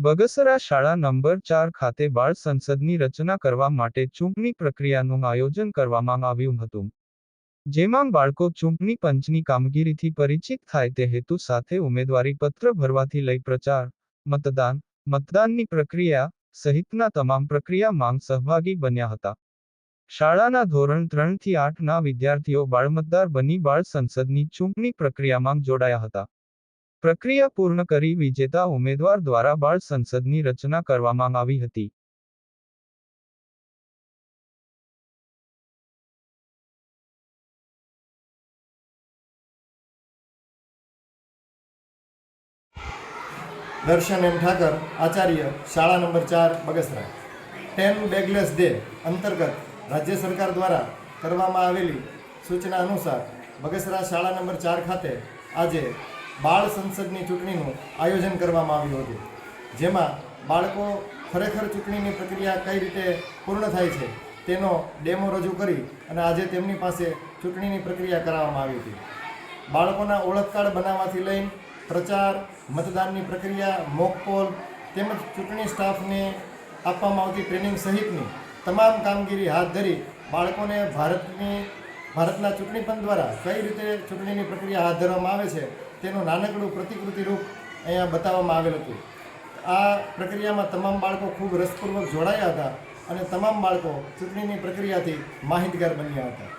બગસરા શાળા નંબર ચાર ખાતે બાળ સંસદની રચના કરવા માટે ચૂંટણી પ્રક્રિયાનું આયોજન કરવામાં આવ્યું હતું. જેમાં બાળકો ચૂંટણી પંચની કામગીરીથી પરિચિત થાય તે હેતુ સાથે ઉમેદવારી પત્ર ભરવાથી લઈ પ્રચાર, મતદાન, મતદાનની પ્રક્રિયા સહિતના તમામ પ્રક્રિયામાં સહભાગી બન્યા હતા. શાળાના ધોરણ ત્રણથી આઠના વિદ્યાર્થીઓ બાળમતદાર બની બાળ સંસદની ચૂંટણી પ્રક્રિયામાં જોડાયા હતા. પ્રક્રિયા પૂર્ણ કરી વિજેતા ઉમેદવાર દ્વારા બાળ સંસદની રચના કરવામાં આવી હતી. દર્શન એમ ઠાકર, આચાર્ય, શાળા નંબર ચાર, બગસરા. ટેન બેગલેસ ડે અંતર્ગત રાજ્ય સરકાર દ્વારા કરવામાં આવેલી સૂચના અનુસાર બગસરા શાળા નંબર ચાર ખાતે આજે બાળ સંસદની ચૂંટણીનું આયોજન કરવામાં આવ્યું હતું. જેમાં બાળકો ખરેખર ચૂંટણીની પ્રક્રિયા કઈ રીતે પૂર્ણ થાય છે તેનો ડેમો રજૂ કરી અને આજે તેમની પાસે ચૂંટણીની પ્રક્રિયા કરાવવામાં આવી હતી. બાળકોના ઓળખ કાર્ડ બનાવવાથી લઈને પ્રચાર, મતદાનની પ્રક્રિયા મોક પોલ તેમજ ચૂંટણી સ્ટાફને આપવામાં આવતી ટ્રેનિંગ સહિતની તમામ કામગીરી હાથ ધરી બાળકોને ભારતની, ભારતના ચૂંટણી પંચ દ્વારા કઈ રીતે ચૂંટણીની પ્રક્રિયા હાથ ધરવામાં આવે છે તેનું નાનકડું પ્રતિકૃતિ રૂપ અહીંયા બતાવવામાં આવેલ હતું. આ પ્રક્રિયામાં તમામ બાળકો ખૂબ રસપૂર્વક જોડાયા હતા અને તમામ બાળકો ચૂંટણીની પ્રક્રિયાથી માહિતગાર બન્યા હતા.